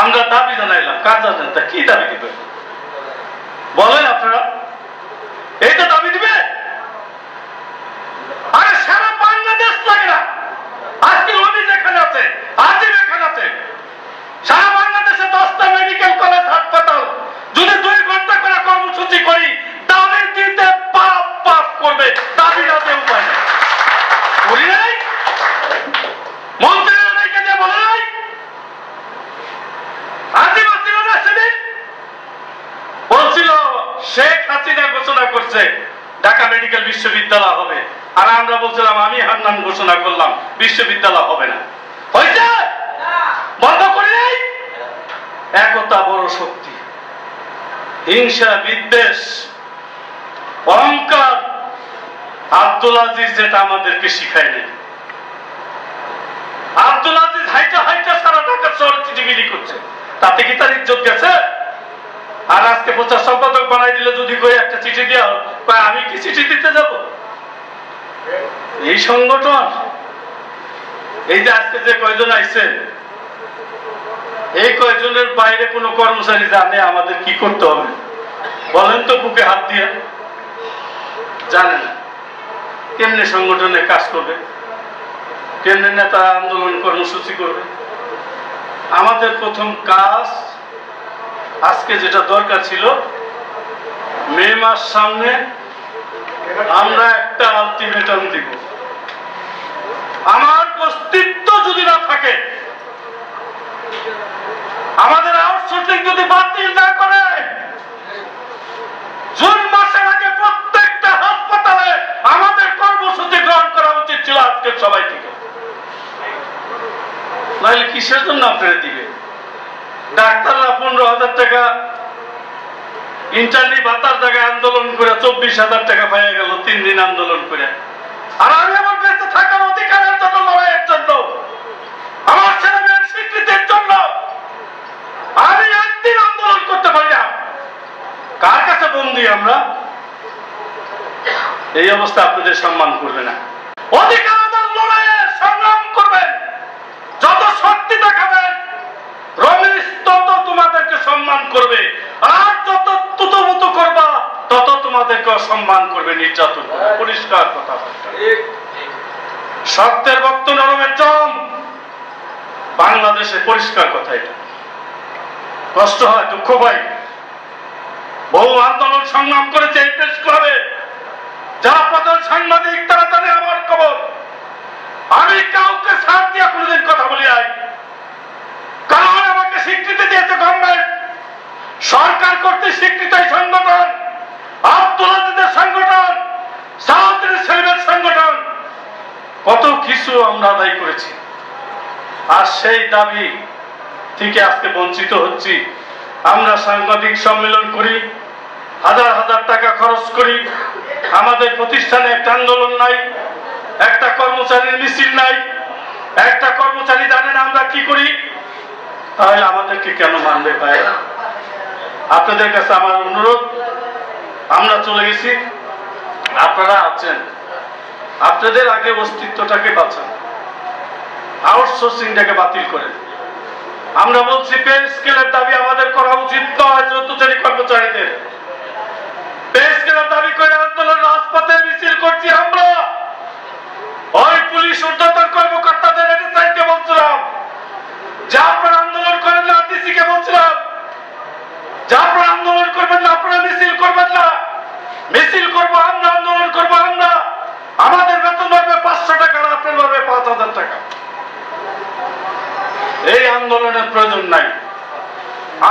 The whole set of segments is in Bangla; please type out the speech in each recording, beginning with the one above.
আমরা দাবি জানাইলাম কার জানেন তা কি দাবি দিবে বলেন আপনারা এই তো দাবি দিবে আরে সারা বাংলাদেশ লাগে না আজকে উনি যেখানে আছে আজিম এখানে আছে সারা বাংলাদেশে দশটা মেডিকেল কলেজ হাসপাতাল যদি দুই ঘণ্টা করে কর্মসূচি করি দাবি দিতে পাপ পাপ করবে দাবি রাতে উপায় নেই করি নাই মন্ত্রীরা নাইকে দিয়ে বলে নাই আজিম ছিল না সেদিন বলছিল শেখ হাসিনা ঘোষণা করছে, ঢাকা মেডিকেল বিশ্ববিদ্যালয় হবে। আর আমরা বলছিলাম, আমি হান্নান ঘোষণা করলাম, বিশ্ববিদ্যালয় হবে না। হয়েছে? বন্ধ করি নাই একতা বড় শক্তি। হিংসা, বিদ্বেষ, অহংকার, আব্দুল আজিজ যেটা আমাদেরকে শিখায়নি। আব্দুল আজিজ হাইটা হাইটা সারা ঢাকা শহর চিঠিগিরি করছে। তাতে কি তার ইজ্জত গেছে? আর আজকে প্রচার সম্পাদক বানাই দিলে যদি কই একটা চিঠি দেওয়া কয়, আমি কি চিঠি দিতে যাব? এই সংগঠন? এই যে আজকে যে কয়জন আইছে, এই কয়জনের বাইরে কোনো কর্মচারী জানে আমাদের কি করতে হবে? বলেন তো বুকে হাত দিয়ে। জানে না। কেমনে সংগঠনে কাজ করবে? কেমনে নেতা আন্দোলন কর্মসূচি করবে? আমাদের প্রথম কাজ আজকে যেটা দরকার ছিল, মে মাস সামনে আমরা একটা আলটিমেটাম দিব। আমার অস্তিত্ব যদি না থাকে, আমাদের আউটসোর্সিং যদি বাতিল না করে, জুন মাসের আগে প্রত্যেকটা হাসপাতালে আমাদের কর্মসূচি গ্রহণ করা উচিত ছিল আজকের সবাই থেকে। নাহলে কিসের জন্য আপনারা ডাক্তাররা পনেরো হাজার টাকা ইন্টারনি ভাতার জায়গায় আন্দোলন করে চব্বিশ হাজার টাকা পাইয়া গেল, তিন দিন আন্দোলন করে। আর আমি আমার বেঁচে থাকার অধিকারের জন্য, লড়াইয়ের জন্য, আমার ছেলে মেয়ের স্বীকৃতির জন্য আমি একদিন আন্দোলন করতে পারি না। কার কাছে বন্দি আমরা? এই অবস্থা আপনাদের সম্মান করবে না। অধিকার আদার লড়াইয়ে সংগ্রাম করবেন যত শক্তি দেখাবেন রমেশ তত তোমাদেরকে সম্মান করবে আর যত তুতমুতু করবা তত তোমাদেরকে অসম্মান করবে নির্যাতন করবে। পরিষ্কার কথা সত্যের ভক্ত নরমের জম। বাংলাদেশে পরিষ্কার কথা এটা। কষ্ট হয় দুঃখ পাই বহু আন্দোলন সংগ্রাম করেছে এই প্রেস ক্লাবে। যারা প্রধান সাংবাদিক তারা জানে আমার খবর। আমি কাউকে ছাড় দিয়া কোনোদিন কথা বলি নাই। আমরা আদায় করেছি। আর সেই দাবি থেকে আজকে বঞ্চিত হচ্ছি। আমরা সাংবাদিক সম্মেলন করি, হাজার হাজার টাকা খরচ করি। আমাদের প্রতিষ্ঠানে একটা আন্দোলন নাই, একটা কর্মচারীর মিছিল নাই। একটা কর্মচারী জানেন আমরা কি করি। তাহলে আমাদেরকে কেন মানবে ভাই আপনাদের কাছে আমার অনুরোধ, আমরা চলে গেছি। আপনারা আছেন। আপনাদের আগে অস্তিত্বটাকে বাঁচান। আউটসোর্সিংটাকে বাতিল করেন আমরা বলছি পে স্কেলের দাবি আমাদের করা উচিত নয় চতুর্থী কর্মচারীদের। পে স্কেলের দাবি করে আন্দোলন রাজপথে মিছিল করছি আমরা। ওই পুলিশ ঊর্ধ্বতন কর্মকর্তাদের এনএসআইকে বলছিলাম যে আপনারা আন্দোলন করেন না ডিসি কে বলছিলাম যে আপনারা আন্দোলন করবেন না আপনারা মিছিল করবেন না মিছিল করব আমরা আন্দোলন করব আমরা আমাদের বেতন বাড়বে পাঁচশো টাকা আর আপনার বাড়বে পাঁচ হাজার টাকা এই আন্দোলনের প্রয়োজন নাই।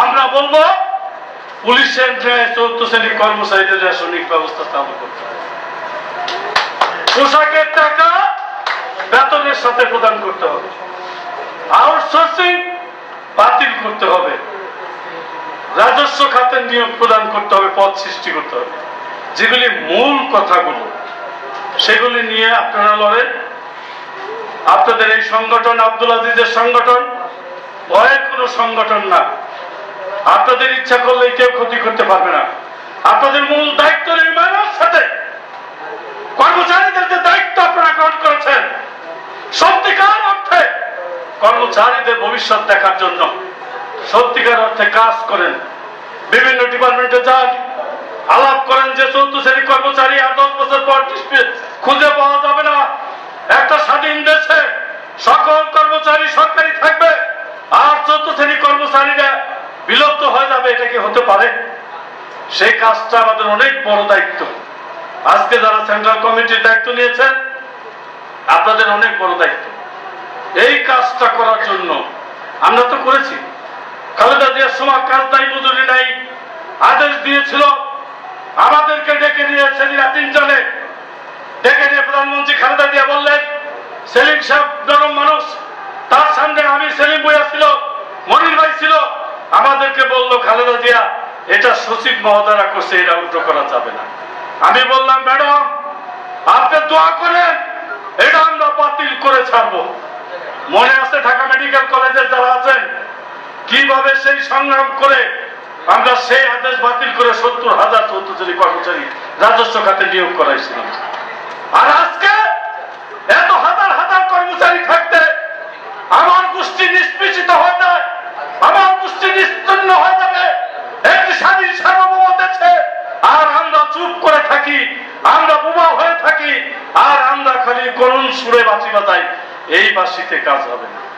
আমরা বলব পুলিশের ন্যায় চৌদ্দ শ্রেণির কর্মচারীদের রেশনিক ব্যবস্থা চালু করতে হবে। পোশাকের টাকা বেতনের সাথে প্রদান করতে হবে। আউটসোর্সিং বাতিল করতে হবে। রাজস্ব খাতের নিয়োগ প্রদান করতে হবে, পদ সৃষ্টি করতে হবে। যেগুলি মূল কথাগুলো, সেগুলি নিয়ে আপনারা লড়েন। আপনাদের এই সংগঠন, আব্দুল আজিজের সংগঠন ভয়ের কোনো সংগঠন না। আপনাদের ইচ্ছা করলে কেউ ক্ষতি করতে পারবে না। আপনাদের মূল দায়িত্ব নির্মাণের সাথে কর্মচারীদের যে দায়িত্ব আপনারা গ্রহণ করেছেন, সত্যিকার অর্থে কর্মচারীদের ভবিষ্যৎ দেখার জন্য সত্যিকার অর্থে কাজ করেন। বিভিন্ন ডিপার্টমেন্টে যান, আলাপ করেন যে চৌদ্দ শ্রেণি কর্মচারী আর দশ বছর পর খুঁজে পাওয়া যাবে না একটা স্বাধীন দেশে সকল কর্মচারী সরকারি থাকবে আর চৌদ্দ শ্রেণি কর্মচারীরা বিলুপ্ত হয়ে যাবে এটা কি হতে পারে। সেই কাজটা আমাদের অনেক বড় দায়িত্ব। আজকে যারা সেন্ট্রাল কমিটির দায়িত্ব নিয়েছেন, আপনাদের অনেক বড় দায়িত্ব। এই কাজটা করার জন্য আমরা তো করেছি। খালেদা জিয়ার সময় কাজ নাই, মজুরি নাই, আদেশ দিয়েছিল। আমাদেরকে ডেকে নিয়ে সেদিন তিনজনে। ডেকে নিয়ে প্রধানমন্ত্রী খালেদা জিয়া বললেন, সেলিম সাহেব নরম মানুষ, তার সামনে আমি সেলিম বইয়া ছিল, মনির ভাই ছিল, আমাদেরকে বলল, খালেদা জিয়া এটা সচিব মহোদয়রা করছে, এটা উল্টো করা যাবে না। আমি বললাম, ম্যাডাম, আপনি দোয়া করেন, এটা আমরা বাতিল করে ছাড়বো। মনে আছে ঢাকা মেডিকেল কলেজের যারা আছেন, কীভাবে সেই সংগ্রাম করে আমরা সেই আদেশ বাতিল করে সত্তর হাজার চৌদ্দজনী কর্মচারী রাজস্ব খাতে নিয়োগ করাইছিলাম। আর আজকে এত হাজার হাজার কর্মচারী থাকতে আমার গোষ্ঠী নিষ্পেষিত হয়ে যায় আমার গোষ্ঠী নিশ্চিন্ন হয়ে যাবে একটি স্বাধীন সার্বভৌম দেশে আর আমরা চুপ করে থাকি আমরা বোমা হয়ে থাকি আর আমরা খালি করুণ সুরে বাঁচি বাজাই এই বাসিতে কাজ হবে না।